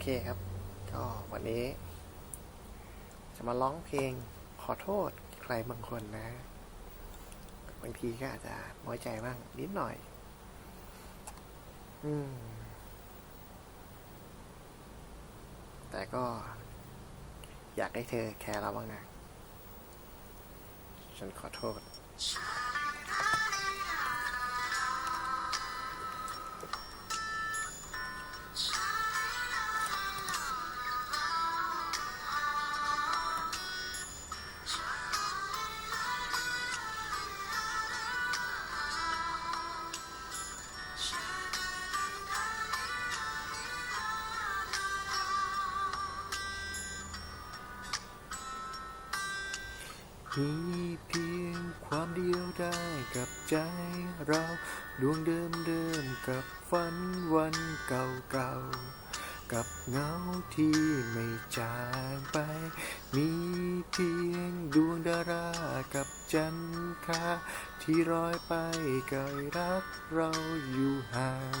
เคครับ ก็วันนี้ จะมาร้องเพลงขอโทษใครบางคนนะ บางทีก็อาจจะน้อยใจบ้างนิดหน่อย อืม แต่ก็ อยากให้เธอแคร์เราบ้างนะ ฉันขอโทษ มีเพียงความเดียวได้กับใจเราดวงเดิมเดิมกับฝันวันเก่าๆกับเงาที่ไม่จางไป มีเพียงดวงดารากับจันทราที่ลอยไปไกลรักเราอยู่ห่าง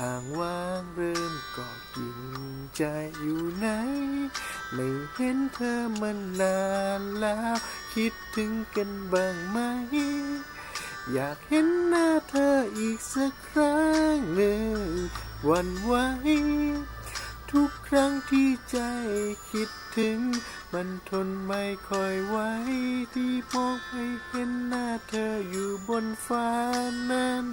อ่างว่างเริ่มกอดกินใจอยู่ไหน ไม่เห็นเธอมานานแล้ว คิดถึงกันบ้างไหม อยากเห็นหน้าเธออีกสักครั้งหนึ่ง วันไหวทุกครั้งที่ใจคิดถึง มันทนไม่ค่อยไหวที่มองไปเห็นหน้าเธออยู่บนฟ้านั้น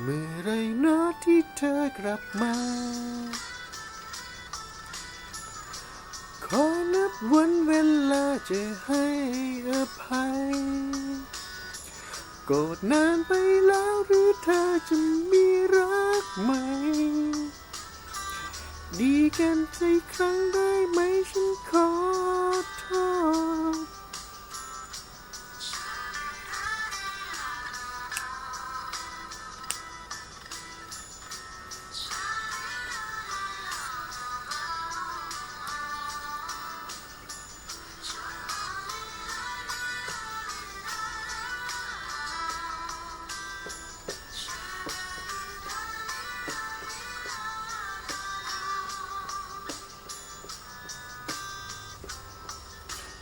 เมื่อไรเนาะที่เธอกลับมา ขอนับวันเวลาจะให้อภัย โกรธนานไปแล้วหรือเธอจะมีรักใหม่ ดีกันสักครั้งได้ไหมฉันขอโทษ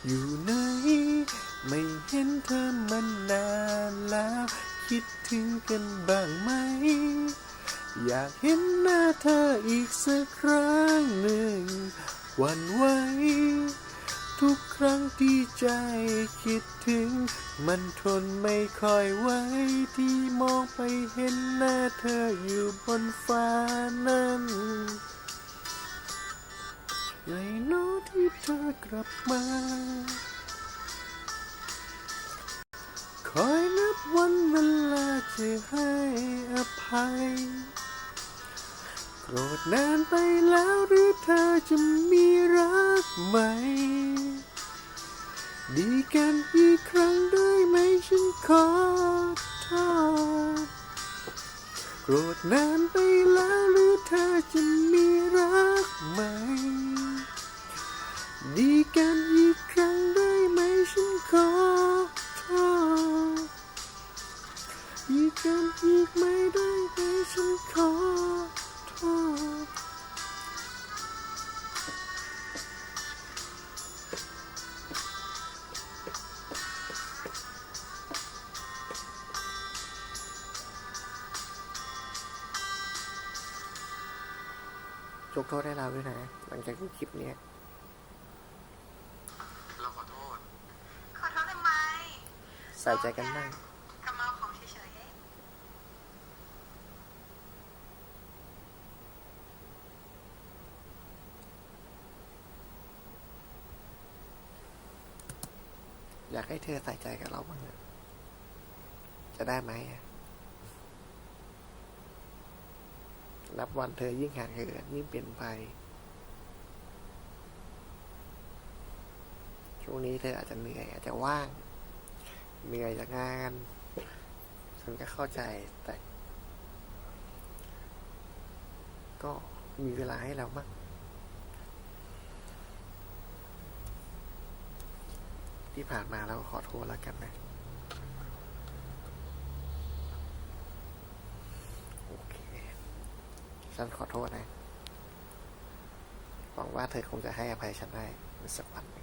อยู่ไหนไม่เห็นเธอมานานแล้ว คิดถึงกันบ้างไหม อยากเห็นหน้าเธออีกสักครั้งหนึ่ง วันไหวทุกครั้งที่ใจคิดถึง มันทนไม่ค่อยไหวที่มองไปเห็นหน้าเธออยู่บนฟ้านั้นไงโน้อ ที่เธอกลับมา คอยนับวันเวลาจะให้อภัย โกรธนานไปแล้วหรือเธอจะมีรักใหม่ดีกันอีกครั้งได้ไหมฉันขอโทษโกรธนานไปแล้ว กันอีกไม่ได้ไหมฉันขอโทษยกโทษให้เราด้วยนะ หลังจากดูคลิปเนี้ยเราขอโทษ ขอโทษทำไม ใส่ใจกันบ้าง กำมาเอาของเฉยๆเอง อยากให้เธอใส่ใจกับเราบ้างจะได้ไหมอะนับวันเธอยิ่งห่างเหินยิ่งเปลี่ยนไป ช่วงนี้เธออาจจะเหนื่อย อาจจะว่าง เหนื่อยจากงาน ฉันก็เข้าใจ แต่ ก็มีเวลาให้เราบ้าง ที่ผ่านมาแล้วขอโทษแล้วกันนะโอเค ฉันขอโทษนะหวังว่าเธอคงจะให้อภัยฉันได้ในสักวัน